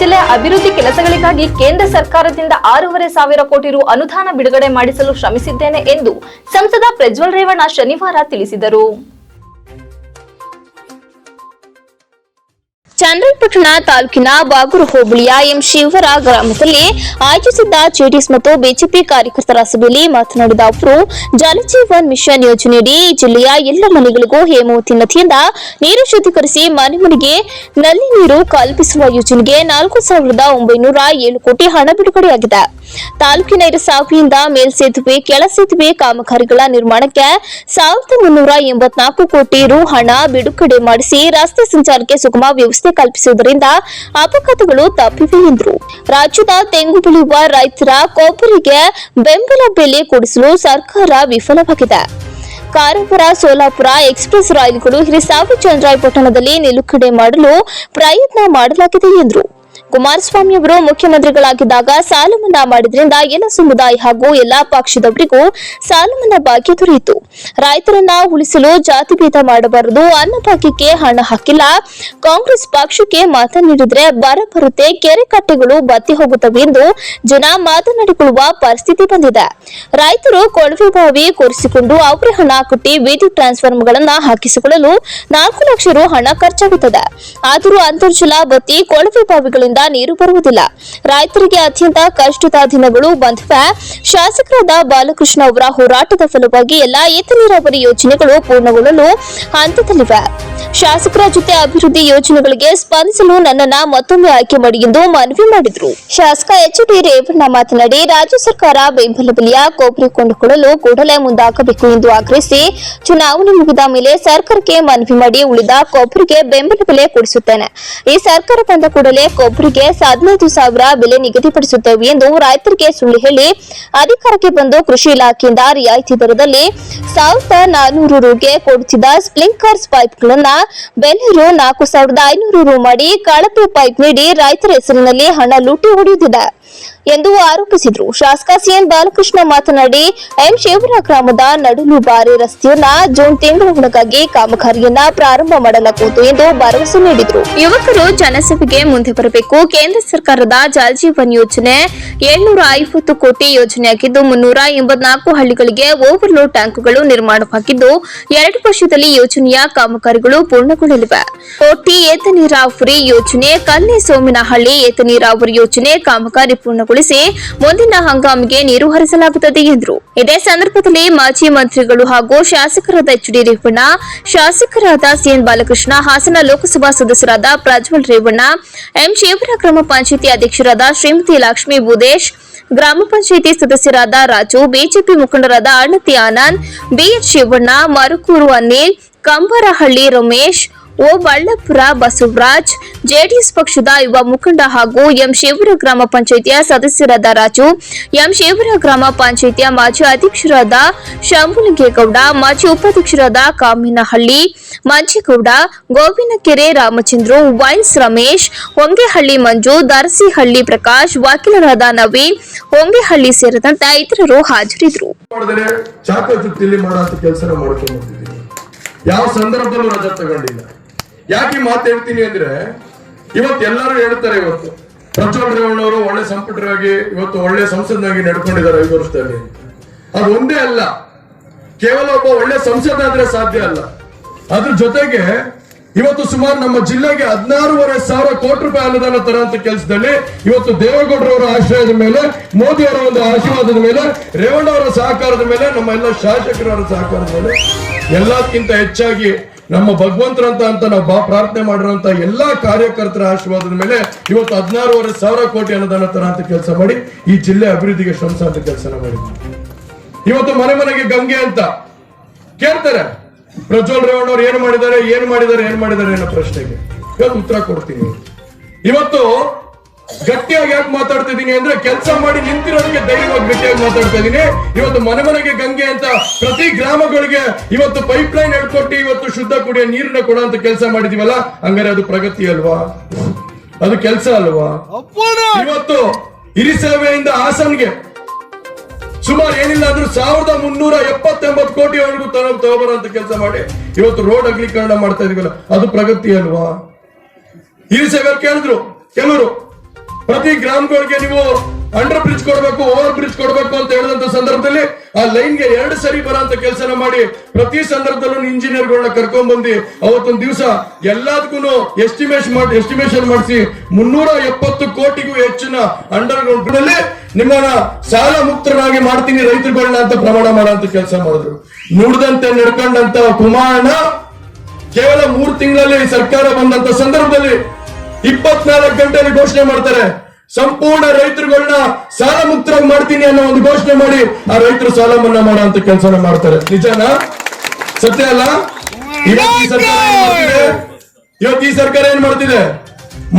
ಜಿಲ್ಲೆಯ ಅಭಿವೃದ್ಧಿ ಕೆಲಸಗಳಿಗಾಗಿ ಕೇಂದ್ರ ಸರ್ಕಾರದಿಂದ ಆರೂವರೆ ಸಾವಿರ ಕೋಟಿ ರು ಅನುದಾನ ಬಿಡುಗಡೆ ಮಾಡಿಸಲು ಶ್ರಮಿಸಿದ್ದೇನೆ ಎಂದು ಸಂಸದ ಪ್ರಜ್ವಲ್ ರೇವಣ್ಣ ಶನಿವಾರ ತಿಳಿಸಿದರು. ಚಂದ್ರಪಟ್ಟಣ ತಾಲೂಕಿನ ಬಾಗೂರು ಹೋಬಳಿಯ ಎಂ ಶಿವರ ಗ್ರಾಮದಲ್ಲಿ ಆಯೋಜಿಸಿದ್ದ ಜೆಡಿಎಸ್ ಮತ್ತು ಬಿಜೆಪಿ ಕಾರ್ಯಕರ್ತರ ಸಭೆಯಲ್ಲಿ ಮಾತನಾಡಿದ ಅವರು ಜಲಜೀವನ್ ಮಿಷನ್ ಯೋಜನೆಯಡಿ ಜಿಲ್ಲೆಯ ಎಲ್ಲ ಮನೆಗಳಿಗೂ ಹೇಮಾವತಿ ನದಿಯಿಂದ ನೀರು ಶುದ್ಧೀಕರಿಸಿ ಮನೆ ಮನೆಗೆ ನಲ್ಲಿ ನೀರು ಕಲ್ಪಿಸುವ ಯೋಜನೆಗೆ ನಾಲ್ಕು ಸಾವಿರದ ಒಂಬೈನೂರ ಏಳು ಕೋಟಿ ಹಣ ಬಿಡುಗಡೆಯಾಗಿದೆ. ತಾಲೂಕಿನ ಇರಸಾವಿಯಿಂದ ಮೇಲ್ಸೇತುವೆ ಕೆಳ ಸೇತುವೆ ಕಾಮಗಾರಿಗಳ ನಿರ್ಮಾಣಕ್ಕೆ ಸಾವಿರದ ಮುನ್ನೂರ ಎಂಬತ್ನಾಲ್ಕು ಕೋಟಿ ರು ಹಣ ಬಿಡುಗಡೆ ಮಾಡಿಸಿ ರಸ್ತೆ ಸಂಚಾರಕ್ಕೆ ಸುಗಮ ವ್ಯವಸ್ಥೆ ಕಲ್ಪಿಸುವುದರಿಂದ ಅಪಘಾತಗಳು ತಪ್ಪಿವೆ ಎಂದರು. ರಾಜ್ಯದ ತೆಂಗು ಬೆಳೆಯುವ ರೈತರ ಕೊಬ್ಬರಿಗೆ ಬೆಂಬಲ ಬೆಲೆ ಕೊಡಿಸಲು ಸರ್ಕಾರ ವಿಫಲವಾಗಿದೆ. ಕಾರವಾರ, ಸೋಲಾಪುರ ಎಕ್ಸ್ಪ್ರೆಸ್ ರೈಲುಗಳು ಹಿರಿಸಾವಿ, ಚಂದ್ರಾಯಪಟ್ಟಣದಲ್ಲಿ ನಿಲುಗಡೆ ಮಾಡಲು ಪ್ರಯತ್ನ ಮಾಡಲಾಗಿದೆ ಎಂದರು. ಕುಮಾರಸ್ವಾಮಿ ಅವರು ಮುಖ್ಯಮಂತ್ರಿಗಳಾಗಿದ್ದಾಗ ಸಾಲ ಮನ್ನಾ ಮಾಡಿದ್ರಿಂದ ಎಲ್ಲ ಸಮುದಾಯ ಹಾಗೂ ಎಲ್ಲಾ ಪಕ್ಷದವರಿಗೂ ಸಾಲ ಮನ್ನಾ ಭಾಗ್ಯ ದೊರೆಯಿತು. ರೈತರನ್ನ ಉಳಿಸಲು ಜಾತಿ ಭೇದ ಮಾಡಬಾರದು ಅನ್ನಭಾಗ್ಯಕ್ಕೆ ಹಣ ಹಾಕಿಲ್ಲ. ಕಾಂಗ್ರೆಸ್ ಪಕ್ಷಕ್ಕೆ ಮತ ನೀಡಿದ್ರೆ ಬರ ಬರುತ್ತೆ, ಕೆರೆ ಕಟ್ಟೆಗಳು ಬತ್ತಿ ಹೋಗುತ್ತವೆ ಎಂದು ಜನ ಮಾತನಾಡಿಕೊಳ್ಳುವ ಪರಿಸ್ಥಿತಿ ಬಂದಿದೆ. ರೈತರು ಕೊಳವೆ ಬಾವಿ ಕೊರೆಸಿಕೊಂಡು ಅವರೇ ಹಣ ಕೊಟ್ಟಿ ವಿದ್ಯುತ್ ಟ್ರಾನ್ಸ್ಫಾರ್ಮರ್ಗಳನ್ನ ಹಾಕಿಸಿಕೊಳ್ಳಲು ನಾಲ್ಕು ಲಕ್ಷ ರು ಹಣ ಖರ್ಚಾಗುತ್ತದೆ. ಆದರೂ ಅಂತರ್ಜಲ ಬತ್ತಿ ಕೊಳವೆ ಬಾವಿಗಳಿಂದ ನೀರು ಬರುವುದಿಲ್ಲ. ರೈತರಿಗೆ ಅತ್ಯಂತ ಕಷ್ಟದ ದಿನಗಳು ಬಂದಿವೆ. ಶಾಸಕರಾದ ಬಾಲಕೃಷ್ಣ ಅವರ ಹೋರಾಟದ ಫಲವಾಗಿ ಎಲ್ಲಾ ಏತ ನೀರಾವರಿ ಯೋಜನೆಗಳು ಪೂರ್ಣಗೊಳ್ಳಲು ಹಂತದಲ್ಲಿವೆ. ಶಾಸಕರ ಜೊತೆ ಅಭಿವೃದ್ಧಿ ಯೋಜನೆಗಳಿಗೆ ಸ್ಪಂದಿಸಲು ನನ್ನನ್ನ ಮತ್ತೊಮ್ಮೆ ಆಯ್ಕೆ ಮಾಡಿ ಎಂದು ಮನವಿ ಮಾಡಿದರು. ಶಾಸಕ ಎಚ್ ಡಿ ರೇವಣ್ಣ ಮಾತನಾಡಿ, ರಾಜ್ಯ ಸರ್ಕಾರ ಬೆಂಬಲ ಬೆಲೆಯ ಕೊಬ್ಬರಿ ಕೊಂಡುಕೊಳ್ಳಲು ಕೂಡಲೇ ಮುಂದಾಗಬೇಕು ಎಂದು ಆಗ್ರಹಿಸಿ, ಚುನಾವಣೆ ಮುಗಿದ ಮೇಲೆ ಸರ್ಕಾರಕ್ಕೆ ಮನವಿ ಮಾಡಿ ಉಳಿದ ಕೊಬ್ಬರಿಗೆ ಬೆಂಬಲ ಬೆಲೆ ಕೊಡಿಸುತ್ತೇನೆ. ಈ ಸರ್ಕಾರ ಬಂದ ಕೂಡಲೇ ಕೊಬ್ಬರಿಗೆ ಹದಿನೈದು ಸಾವಿರ ಬೆಲೆ ನಿಗದಿಪಡಿಸುತ್ತೇವೆ ಎಂದು ರೈತರಿಗೆ ಸುಳ್ಳು ಹೇಳಿ ಅಧಿಕಾರಕ್ಕೆ ಬಂದು ಕೃಷಿ ಇಲಾಖೆಯಿಂದ ರಿಯಾಯಿತಿ ದರದಲ್ಲಿ ಸಾವಿರದ ನಾನೂರು ರುಗೆ ಕೊಡುತ್ತಿದ್ದ ಸ್ಪ್ಲಿಂಕರ್ಸ್ ಪೈಪ್ಗಳನ್ನ ಬೆಲೆರು ನಾಲ್ಕು ಸಾವಿರದ ಐನೂರು ರು ಮಾಡಿ ಕಳಪೆ ಪೈಪ್ ನೀಡಿ ರೈತರ ಹೆಸರಿನಲ್ಲಿ ಹಣ ಲೂಟಿ ಹೊಡೆಯುತ್ತಿದೆ. ಎಂದು ಆರೋಪಿಸಿದರು. ಶಾಸಕ ಸಿಎನ್ ಬಾಲಕೃಷ್ಣ ಮಾತನಾಡಿ ಎಂ ಶಿವರ ಗ್ರಾಮದ ನಡುಲು ಬಾರಿ ರಸ್ತೆಯನ್ನ ಜೂನ್ ತಿಂಗಳ ಒಳಗಾಗಿ ಕಾಮಗಾರಿಯನ್ನ ಪ್ರಾರಂಭ ಮಾಡಲಾಗುವುದು ಎಂದು ಭರವಸೆ ನೀಡಿದರು. ಯುವಕರು ಜನಸಭೆಗೆ ಮುಂದೆ ಬರಬೇಕು. ಕೇಂದ್ರ ಸರ್ಕಾರದ ಜಲ್ ಜೀವನ್ ಯೋಜನೆ ಏಳ್ನೂರ ಐವತ್ತು ಕೋಟಿ ಯೋಜನೆಯಾಗಿದ್ದು, ಮುನ್ನೂರ ಎಂಬತ್ನಾಲ್ಕು ಹಳ್ಳಿಗಳಿಗೆ ಓವರ್ಲೋಡ್ ಟ್ಯಾಂಕ್ಗಳು ನಿರ್ಮಾಣವಾಗಿದ್ದು, ಎರಡು ವರ್ಷದಲ್ಲಿ ಯೋಜನೆಯ ಕಾಮಗಾರಿಗಳು ಪೂರ್ಣಗೊಳ್ಳಲಿವೆ. ಕೋಟಿ ಏತ ನೀರಾವರಿ ಯೋಜನೆ ಕನ್ನೆ ಸೋಮಿನಹಳ್ಳಿ ಏತ ನೀರಾವರಿ ಯೋಜನೆ ಕಾಮಗಾರಿ ಪೂರ್ಣಗೊಳಿಸಿ ಮುಂದಿನ ಹಂಗಾಮಿಗೆ ನೀರು ಹರಿಸಲಾಗುತ್ತದೆ ಎಂದರು. ಇದೇ ಸಂದರ್ಭದಲ್ಲಿ ಮಾಜಿ ಮಂತ್ರಿಗಳು ಹಾಗೂ ಶಾಸಕರಾದ ಎಚ್ ಡಿ ರೇವಣ್ಣ, ಶಾಸಕರಾದ ಸಿಎನ್ ಬಾಲಕೃಷ್ಣ, ಹಾಸನ ಲೋಕಸಭಾ ಸದಸ್ಯರಾದ ಪ್ರಜ್ವಲ್ ರೇವಣ್ಣ, ಎಂ ಶಿವರ ಗ್ರಾಮ ಪಂಚಾಯಿತಿ ಅಧ್ಯಕ್ಷರಾದ ಶ್ರೀಮತಿ ಲಕ್ಷ್ಮೀ ಬುದೇಶ್ ಗ್ರಾಮ ಪಂಚಾಯಿತಿ ಸದಸ್ಯರಾದ ರಾಜು, ಬಿಜೆಪಿ ಮುಖಂಡರಾದ Anati Anand, B H Shivanna, Marukuru Anil, Kambarahalli Ramesh O Vallapura Basavaraj, JDS ಪಕ್ಷದ ಯುವ ಮುಖಂಡ ಹಾಗೂ ಎಂ ಶೇವರ ಗ್ರಾಮ ಪಂಚಾಯಿತಿಯ ಸದಸ್ಯರಾದ ರಾಜು ಎಂ ಶೇವರ ಗ್ರಾಮ ಪಂಚಾಯಿತಿಯ ಮಾಜಿ ಅಧ್ಯಕ್ಷರಾದ ಶಂಭುಲಿಂಗೇಗೌಡ, ಮಾಜಿ ಉಪಾಧ್ಯಕ್ಷರಾದ ಕಾಮಿನಹಳ್ಳಿ, ಮಂಜೇಗೌಡ, ಗೋವಿನಕೆರೆ ರಾಮಚಂದ್ರು ವೈನ್ಸ್ ರಮೇಶ್, ಹೊಂಗೆಹಳ್ಳಿ ಮಂಜು, ದರಸಿಹಳ್ಳಿ ಪ್ರಕಾಶ್, ವಕೀಲರಾದ ನವೀನ್, ಹೊಂಗೆಹಳ್ಳಿ ಸೇರಿದಂತೆ ಇತರರು ಬಂದಿದ್ದೀನಿ ಯಾವ ಸಂದರ್ಭದಲ್ಲೂ ರಜೆ ತಗೊಂಡಿಲ್ಲ. ಯಾಕೆ ಮಾತು ಹೇಳ್ತೀನಿ ಅಂದ್ರೆ, ಇವತ್ತು ಎಲ್ಲರೂ ಹೇಳ್ತಾರೆ ಇವತ್ತು. ಪ್ರಜ್ವಲ್ ರೇವಣ್ಣವರು ಒಳ್ಳೆ ಸಂಪುಟರಾಗಿ, ಇವತ್ತು ಒಳ್ಳೆ ಸಂಸದನಾಗಿ ನಡ್ಕೊಂಡಿದ್ದಾರೆ ಐದು ವರ್ಷದಲ್ಲಿ. ಅದು ಒಂದೇ ಅಲ್ಲ. ಕೇವಲ ಒಬ್ಬ ಒಳ್ಳೆ ಸಂಸದ ಆದ್ರೆ ಸಾಧ್ಯ ಅಲ್ಲ. ಅದ್ರ ಜೊತೆಗೆ, ಇವತ್ತು ಸುಮಾರು ನಮ್ಮ ಜಿಲ್ಲೆಗೆ ಹದಿನಾರೂವರೆ ಸಾವಿರ ಕೋಟಿ ರೂಪಾಯಿ ಅನುದಾನ ತರುವಂತ ಕೆಲಸದಲ್ಲಿ ಇವತ್ತು ದೇವೇಗೌಡರವರ ಆಶ್ರಯದ ಮೇಲೆ ಮೋದಿ ಅವರ ಒಂದು ಆಶೀರ್ವಾದದ ಮೇಲೆ ರೇವಣ್ಣ ಅವರ ಸಹಕಾರದ ಮೇಲೆ, ನಮ್ಮ ಎಲ್ಲ ಶಾಸಕರವರ ಸಹಕಾರದ ಮೇಲೆ, ಎಲ್ಲದಕ್ಕಿಂತ ಹೆಚ್ಚಾಗಿ ನಮ್ಮ ಭಗವಂತರಂತ ಅಂತ ನಾವು ಬಾ ಪ್ರಾರ್ಥನೆ ಮಾಡಿರುವಂತ ಎಲ್ಲಾ ಕಾರ್ಯಕರ್ತರ ಆಶೀರ್ವಾದದ ಮೇಲೆ ಇವತ್ತು ಹದಿನಾರೂವರೆ ಸಾವಿರ ಕೋಟಿ ಅನುದಾನ ತರ ಅಂತ ಕೆಲಸ ಮಾಡಿ, ಈ ಜಿಲ್ಲೆ ಅಭಿವೃದ್ಧಿಗೆ ಶ್ರಮಿಸುವಂತ ಕೆಲಸನ ಮಾಡಿದ್ವಿ ಇವತ್ತು ಮನೆ ಮನೆಗೆ ಗಂಗೆ ಅಂತ ಕೇಳ್ತಾರೆ. ಪ್ರಜ್ವಲ್ ರೇವಣ್ಣ ಅವ್ರು ಏನ್ ಮಾಡಿದ್ದಾರೆ ಏನ್ ಮಾಡಿದ್ದಾರೆ ಏನ್ ಮಾಡಿದ್ದಾರೆ ಅನ್ನೋ ಪ್ರಶ್ನೆಗೆ. ಇವತ್ತು ಉತ್ತರ ಕೊಡ್ತೀನಿ. ಇವತ್ತು ಗಟ್ಟಿಯಾಗಿ ಯಾಕೆ ಮಾತಾಡ್ತಿದ್ದೀನಿ ಅಂದ್ರೆ ಕೆಲಸ ಮಾಡಿ ನಿಂತಿರೋದಕ್ಕೆ ಧೈರ್ಯವಾಗಿ ಗಟ್ಟಿಯಾಗಿ ಮಾತಾಡ್ತಾ ಇದ್ದೀನಿ. ಇವತ್ತು ಮನೆ ಮನೆಗೆ ಗಂಗೆ ಅಂತ ಪ್ರತಿ ಗ್ರಾಮಗಳಿಗೆ ಇವತ್ತು ಪೈಪ್ ಲೈನ್ ಹೇಳ್ಕೊಟ್ಟು ಇವತ್ತು ಶುದ್ಧ ಕುಡಿಯೋ ನೀರನ್ನ ಕೊಡುವಂತ ಕೆಲಸ ಮಾಡಿದೀವಲ್ಲ ಹಂಗಾರೆ ಅದು ಪ್ರಗತಿ ಅಲ್ವಾ? ಅದು ಕೆಲಸ ಅಲ್ವಾ? ಇವತ್ತು ಹಿರಿಸೇವೆಯಿಂದ ಹಾಸನ್ಗೆ ಸುಮಾರು ಏನಿಲ್ಲ ಅಂದ್ರೂ ಸಾವಿರದ ಮುನ್ನೂರ ಎಪ್ಪತ್ತೆಂಬತ್ತು ಕೋಟಿವರೆಗೂ ಅಂತ ಕೆಲಸ ಮಾಡಿ ಇವತ್ತು ರೋಡ್ ಅಗಲೀಕರಣ ಮಾಡ್ತಾ ಇದೀವಲ್ಲ ಅದು ಪ್ರಗತಿ ಅಲ್ವಾ? ಹಿರಿಸೇವೆ ಸೇವೆ ಕೇಳಿದ್ರು ಕೆಲವರು. ಪ್ರತಿ ಗ್ರಾಮಗಳಿಗೆ ನೀವು ಅಂಡರ್ ಬ್ರಿಡ್ಜ್ ಕೊಡಬೇಕು, ಓವರ್ ಬ್ರಿಡ್ಜ್ ಕೊಡಬೇಕು ಅಂತ ಹೇಳಿದಂತ ಸಂದರ್ಭದಲ್ಲಿ ಆ ಲೈನ್ಗೆ ಎರಡು ಸರಿ ಬರೋಂತ ಕೆಲಸನ ಮಾಡಿ ಪ್ರತಿ ಸಂದರ್ಭದಲ್ಲೂ ಇಂಜಿನಿಯರ್ಗಳನ್ನ ಕರ್ಕೊಂಡ್ ಬಂದು ಅವತ್ತೊಂದು ದಿವಸ ಎಲ್ಲದಕ್ಕೂ ಎಸ್ಟಿಮೇಷನ್ ಮಾಡಿ ಎಸ್ಟಿಮೇಷನ್ ಮಾಡಿಸಿ ಮುನ್ನೂರ ಎಪ್ಪತ್ತು ಕೋಟಿಗೂ ಹೆಚ್ಚಿನ ಅಂಡರ್ ಗ್ರೌಂಡ್ ನಿಮ್ಮನ್ನ ಸಾಲ ಮುಕ್ತರಾಗಿ ಮಾಡ್ತೀನಿ ರೈತರುಗಳನ್ನ ಅಂತ ಪ್ರಮಾಣ ಮಾಡೋಂತ ಕೆಲಸ ಮಾಡಿದ್ರು. ನುಡಿದಂತೆ ನಡ್ಕೊಂಡಂತ ಕುಮಾರಣ್ಣ ಕೇವಲ ಮೂರು ತಿಂಗಳಲ್ಲಿ ಸರ್ಕಾರ ಬಂದಂತ ಸಂದರ್ಭದಲ್ಲಿ ಇಪ್ಪತ್ನಾಲ್ಕು ಗಂಟೆಯಲ್ಲಿ ಘೋಷಣೆ ಮಾಡ್ತಾರೆ. ಸಂಪೂರ್ಣ ರೈತರುಗಳನ್ನ ಸಾಲ ಮುಕ್ತರಾಗಿ ಮಾಡ್ತೀನಿ ಅನ್ನೋ ಒಂದು ಘೋಷಣೆ ಮಾಡಿ ಆ ರೈತರು ಸಾಲ ಮನ್ನಾ ಮಾಡೋ ಅಂತ ಕೆಲಸನ ಮಾಡ್ತಾರೆ. ನಿಜನಾ? ಸತ್ಯ ಅಲ್ಲ? ಇವತ್ತು ಈ ಸರ್ಕಾರ ಏನ್ ಮಾಡ್ತಿದೆ? ಇವತ್ತು ಈ ಸರ್ಕಾರ ಏನ್ ಮಾಡ್ತಿದೆ?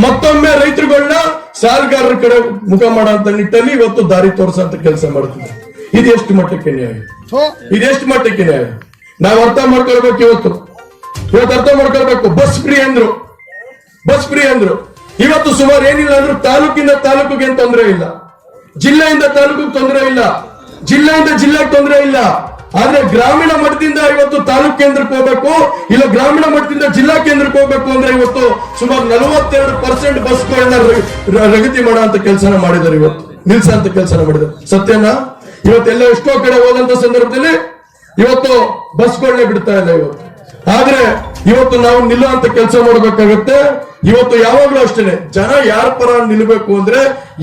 ಮತ್ತೊಮ್ಮೆ ರೈತರುಗಳನ್ನ ಸಾಲಗಾರರ ಕಡೆ ಮುಖ ಮಾಡೋ ಅಂತ ನಿಟ್ಟಲ್ಲಿ ಇವತ್ತು ದಾರಿ ತೋರಿಸಂತ ಕೆಲಸ ಮಾಡ್ತಿದೆ. ಇದು ಎಷ್ಟು ಮಟ್ಟಕ್ಕೆ ನ್ಯಾಯ? ಇದೆಷ್ಟು ಮಟ್ಟಕ್ಕೆ ನ್ಯಾಯ? ನಾವು ಅರ್ಥ ಮಾಡ್ಕೊಳ್ಬೇಕು ಇವತ್ತು. ಇವತ್ತು ಅರ್ಥ ಮಾಡ್ಕೊಳ್ಬೇಕು. ಬಸ್ ಫ್ರೀ ಅಂದ್ರು. ಬಸ್ ಫ್ರೀ ಅಂದ್ರು. ಇವತ್ತು ಸುಮಾರು ಏನಿಲ್ಲ ಅಂದ್ರು ತಾಲೂಕಿಂದ ತಾಲೂಕಿಗೆ ಏನ್ ತೊಂದರೆ ಇಲ್ಲ. ಜಿಲ್ಲೆಯಿಂದ ತಾಲೂಕಿಗೆ ತೊಂದರೆ ಇಲ್ಲ. ಜಿಲ್ಲೆಯಿಂದ ಜಿಲ್ಲೆಗೆ ತೊಂದರೆ ಇಲ್ಲ. ಆದ್ರೆ ಗ್ರಾಮೀಣ ಮಟ್ಟದಿಂದ ಇವತ್ತು ತಾಲೂಕ್ ಕೇಂದ್ರಕ್ಕೆ ಹೋಗ್ಬೇಕು, ಇಲ್ಲ ಗ್ರಾಮೀಣ ಮಟ್ಟದಿಂದ ಜಿಲ್ಲಾ ಕೇಂದ್ರಕ್ಕೆ ಹೋಗ್ಬೇಕು ಅಂದ್ರೆ ಇವತ್ತು ಸುಮಾರು ನಲವತ್ತೆರಡು ಪರ್ಸೆಂಟ್ ಬಸ್ಗಳನ್ನ ರಗತಿ ಮಾಡೋ ಅಂತ ಕೆಲಸನ ಮಾಡಿದ್ದಾರೆ ಇವತ್ತು. ನಿಲ್ಸ ಅಂತ ಕೆಲಸನ ಮಾಡಿದ್ರು ಸತ್ಯನಾ ಇವತ್ತೆಲ್ಲ ಎಷ್ಟೋ ಕಡೆ ಹೋದಂತ ಸಂದರ್ಭದಲ್ಲಿ ಇವತ್ತು ಬಸ್ಗಳನ್ನೇ ಬಿಡ್ತಾ ಇಲ್ಲ ಇವತ್ತು. ಆದ್ರೆ ಇವತ್ತು ನಾವು ನಿಲ್ಲುವಂತ ಕೆಲಸ ಮಾಡ್ಬೇಕಾಗತ್ತೆ. ಇವತ್ತು ಯಾವಾಗ್ಲೂ ಅಷ್ಟೇನೆ, ಜನ ಯಾರ ಪರ ನಿಲ್ಬೇಕು ಅಂದ್ರೆ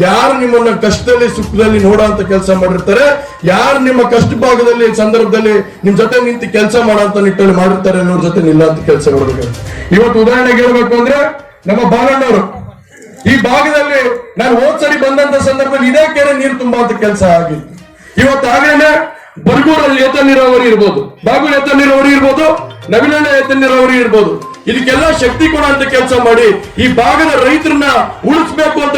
ಯಾರು ನಿಮ್ಮನ್ನ ಕಷ್ಟದಲ್ಲಿ, ಸುಖದಲ್ಲಿ ನೋಡೋಂತ ಕೆಲಸ ಮಾಡಿರ್ತಾರೆ, ಯಾರು ನಿಮ್ಮ ಕಷ್ಟ ಭಾಗದಲ್ಲಿ ಸಂದರ್ಭದಲ್ಲಿ ನಿಮ್ ಜೊತೆ ನಿಂತು ಕೆಲಸ ಮಾಡೋಂತ ನಿಟ್ಟಲ್ಲಿ ಮಾಡಿರ್ತಾರೆ ಅನ್ನೋರ್ ಜೊತೆ ನಿಲ್ಲಂತ ಕೆಲಸ ಮಾಡ್ಬೇಕು ಇವತ್ತು ಉದಾಹರಣೆಗೆ ಹೇಳ್ಬೇಕು ಅಂದ್ರೆ ನಮ್ಮ ಬಾಲಣ್ಣವರು. ಈ ಭಾಗದಲ್ಲಿ ನಾನು ಹೋದ್ ಸರಿ ಬಂದಂತ ಸಂದರ್ಭದಲ್ಲಿ ಇದೇ ಕೆರೆ ನೀರು ತುಂಬಾ ಅಂತ ಕೆಲಸ ಆಗಿತ್ತು ಇವತ್ತು ಆಗ್ಲೇನೆ ಬರ್ಗೂರಲ್ಲಿ ಎತ್ತ ನೀರಾವರಿ ಇರ್ಬೋದು. ಬಾಗೂರ್ ಎತ್ತ ನೀರಾವರಿ ಇರ್ಬೋದು. ನವಿಲಣ್ಣ ಏತ ನೀರಾವರಿ ಇರ್ಬೋದು. ಇದಕ್ಕೆಲ್ಲ ಶಕ್ತಿ ಕೊಡುವಂತ ಕೆಲಸ ಮಾಡಿ ಈ ಭಾಗದ ರೈತರನ್ನ ಉಳಿಸ್ಬೇಕು ಅಂತ